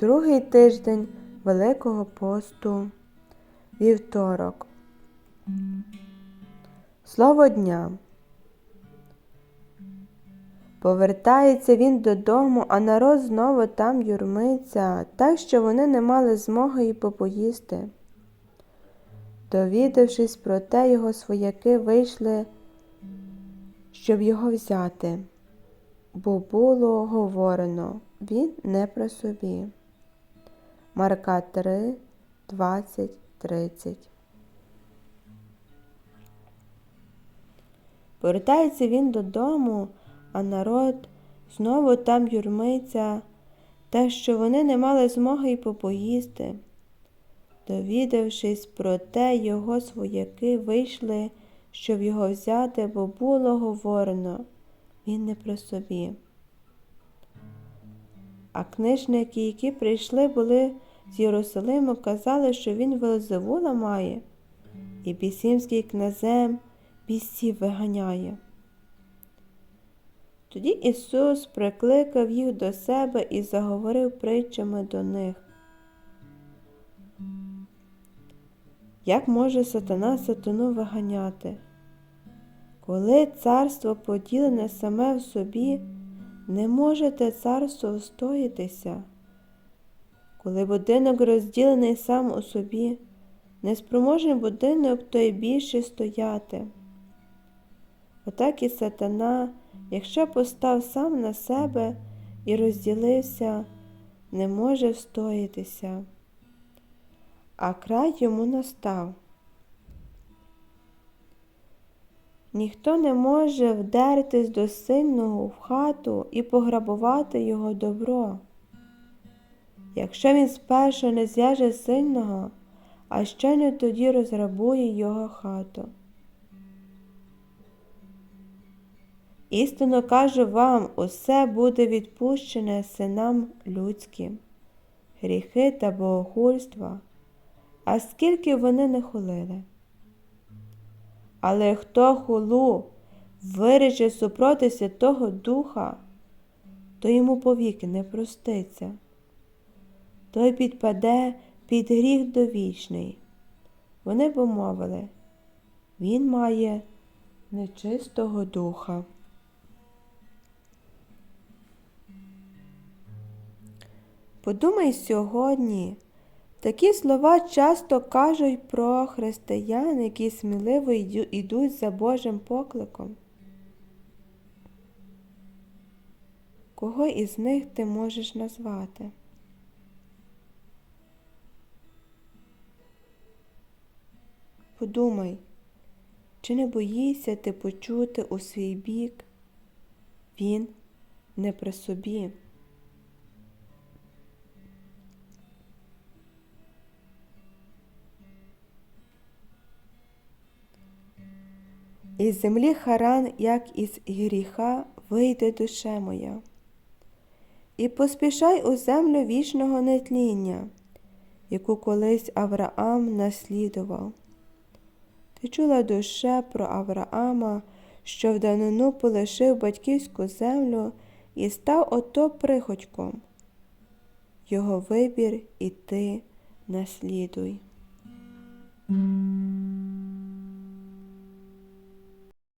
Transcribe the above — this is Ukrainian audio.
Другий тиждень Великого посту, вівторок. Слово дня. Повертається він додому, а народ знову там юрмиться, так що вони не мали змоги й попоїсти. Довідавшись про те, його свояки вийшли, щоб його взяти, бо було говорено, він не про собі. Марка 3, 20, 30 Повертається він додому, а народ знову там юрмиться, те, що вони не мали змоги й попоїсти. Довідавшись про те, його свояки вийшли, щоб його взяти, бо було говорено, він не при собі. А книжники, які прийшли, були з Єрусалиму, казали, що він Велзевула має, і бісімський князем бісів виганяє. Тоді Ісус прикликав їх до себе і заговорив притчами до них. Як може сатана сатану виганяти? Коли царство поділене саме в собі, не може те царство встоїтися. Коли будинок розділений сам у собі, неспроможний будинок той більше стояти. Отак і сатана, якщо постав сам на себе і розділився, не може встоятися, а край йому настав. Ніхто не може вдертись до сильного в хату і пограбувати його добро. Якщо він спершу не зв'яже сильного, а ще не тоді розграбує його хату. Істинно кажу вам, усе буде відпущене синам людським, гріхи та богохульства, а скільки вони не хулили. Але хто хулу вирече супроти Святого Духа, то йому повіки не проститься, той підпаде під гріх довічний. Вони помовили, він має нечистого духа. Подумай сьогодні, такі слова часто кажуть про християн, які сміливо йдуть за Божим покликом. Кого із них ти можеш назвати? Подумай, чи не боїшся ти почути у свій бік? Він не при собі. Із землі Харан, як із гріха, вийде душе моя. І поспішай у землю вічного нетління, яку колись Авраам наслідував. Ти чула душе про Авраама, що в данину полишив батьківську землю і став ото приходьком. Його вибір і ти наслідуй.